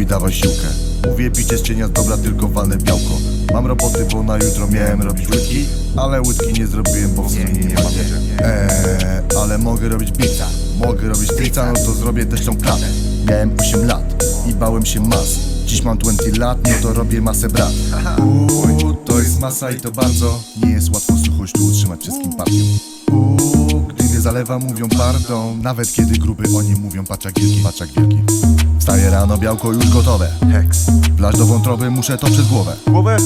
mówi dawaj siłkę. Mówię bicie z cienia z dobra, tylko walne białko. Mam roboty, bo na jutro miałem robić łydki Ale łydki nie zrobiłem, bo w sumie nie, mam. Eee, ale mogę robić bita Mogę robić trica, no to zrobię też tą klatę. Miałem 8 lat i bałem się mas. Dziś mam 20 lat, no to robię masę brat. Uuu, to jest masa i to bardzo. Nie jest łatwo suchość tu utrzymać wszystkim gdy mnie zalewa mówią pardon Nawet kiedy gruby oni mówią paczak wielki, paczak wielki. Wstaję rano, białko już gotowe. Heks. Wlaż do wątroby, muszę to przez głowę. Głowę,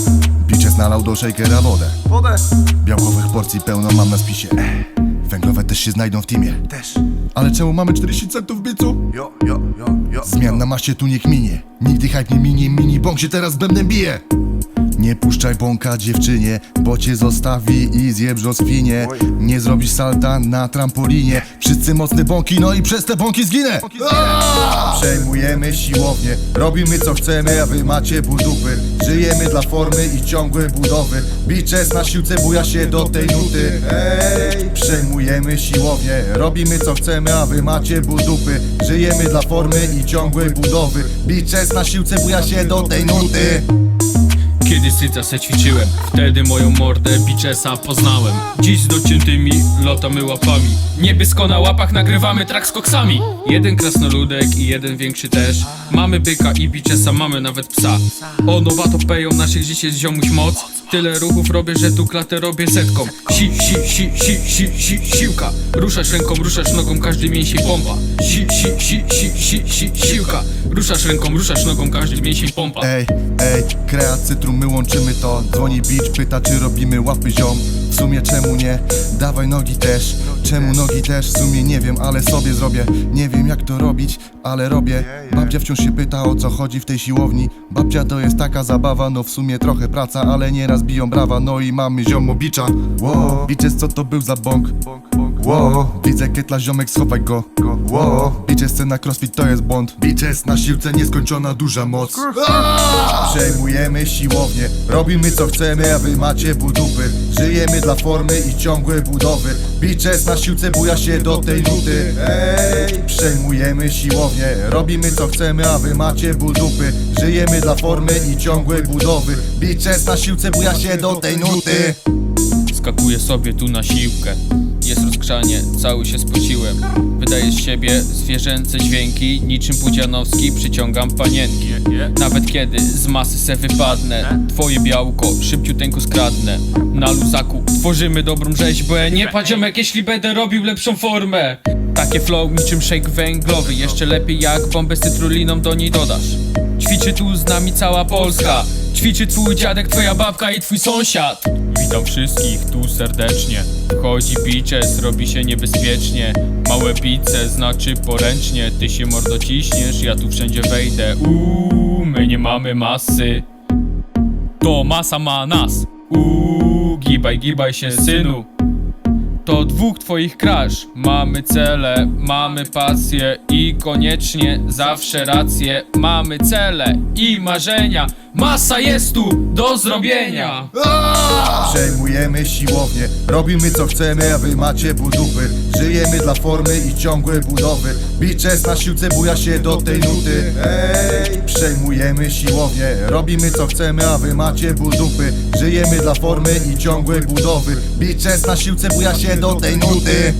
Biczes nalał do shakera wodę. Wodę? Białkowych porcji pełno mam na spisie. Ech, Węglowe też się znajdą w teamie. Też. Ale czemu mamy 40 centów w biecu? Jo, jo, jo, jo. Zmian na masie tu niech minie. Nigdy hype nie minie, mini bąk się teraz bębnem bije nie puszczaj bąka dziewczynie, bo cię zostawi i zje brzoskwinie Nie zrobisz salta na trampolinie. Wszyscy mocne bąki, no i przez te bąki zginę. Aaaa! Przejmujemy siłownię, robimy co chcemy, a wy macie budupy Żyjemy dla formy i ciągłej budowy. Biczes na siłce buja się do tej nuty. Ej, przejmujemy siłownię, robimy co chcemy, a wy macie budupy Żyjemy dla formy i ciągłej budowy. Biczes na siłce buja się do tej nuty Kiedy syca se ćwiczyłem, wtedy moją mordę biczesa poznałem. Dziś z dociętymi lotamy łapami. Niebiesko na łapach nagrywamy trak z koksami. Jeden krasnoludek i jeden większy też. Mamy byka i biczesa, mamy nawet psa. O nowato peją naszych dziś jest ziomuś moc. Tyle ruchów robię, że tu klatę robię setką. Si, si, si, si, si, si, siłka. Ruszasz ręką, ruszasz nogą, każdy mięsień pompa. Si, si, si, si, si, si, siłka. Ruszasz ręką, ruszasz nogą, każdy mięsień pompa. Ej, ej, kreat cytrum, my łączymy to. Dzwoni beach, pyta czy robimy łapy ziom. W sumie czemu nie? Dawaj nogi też. Czemu nogi też? W sumie nie wiem, ale sobie zrobię. Nie wiem jak to robić, ale robię. Babcia wciąż się pyta o co chodzi w tej siłowni. Babcia to jest taka zabawa, no w sumie trochę praca Ale nieraz biją brawa, no i mamy ziomo bicza Wow, biczes co to był za bąk? Wow, widzę kietla ziomek, schowaj go Wow, biczes scena crossfit to jest błąd. Biczes na siłce nieskończona duża moc. Przejmujemy siłownię, robimy co chcemy, a wy macie budupy Żyjemy dla formy i ciągłej budowy. Biczes na siłce buja się do tej nuty. Ej, przejmujemy siłownię, robimy co chcemy, a wy macie budupy Żyjemy dla formy i ciągłej budowy. Biczes na siłce buja się do tej nuty. Skakuję sobie tu na siłkę Cały się spociłem Wydaję z siebie zwierzęce dźwięki Niczym Pudzianowski przyciągam panienki. Nawet kiedy z masy se wypadnę Twoje białko szybciuteńko skradnę. Na luzaku tworzymy dobrą rzeźbę. Nie padziomek jeśli będę robił lepszą formę. Takie flow niczym shake węglowy. Jeszcze lepiej jak bombę z cytruliną do niej dodasz. Ćwiczy tu z nami cała Polska Ćwiczy twój dziadek, twoja babka i twój sąsiad. Witam wszystkich tu serdecznie. Wchodzi bices, robi się niebezpiecznie. Małe pice znaczy poręcznie. Ty się mordo ciśniesz, ja tu wszędzie wejdę. Uuu, my nie mamy masy. To masa ma nas. Uuu, gibaj, gibaj się synu. To dwóch twoich crash Mamy cele, mamy pasję i koniecznie zawsze rację. Mamy cele i marzenia. Masa jest tu do zrobienia. Przejmujemy siłownię, robimy co chcemy, a wy macie budupy Żyjemy dla formy i ciągłej budowy. Biczes na siłce buja się do tej nuty. Ej, przejmujemy siłownię, robimy co chcemy, a wy macie budupy Żyjemy dla formy i ciągłej budowy. Biczes na siłce buja się do tej nuty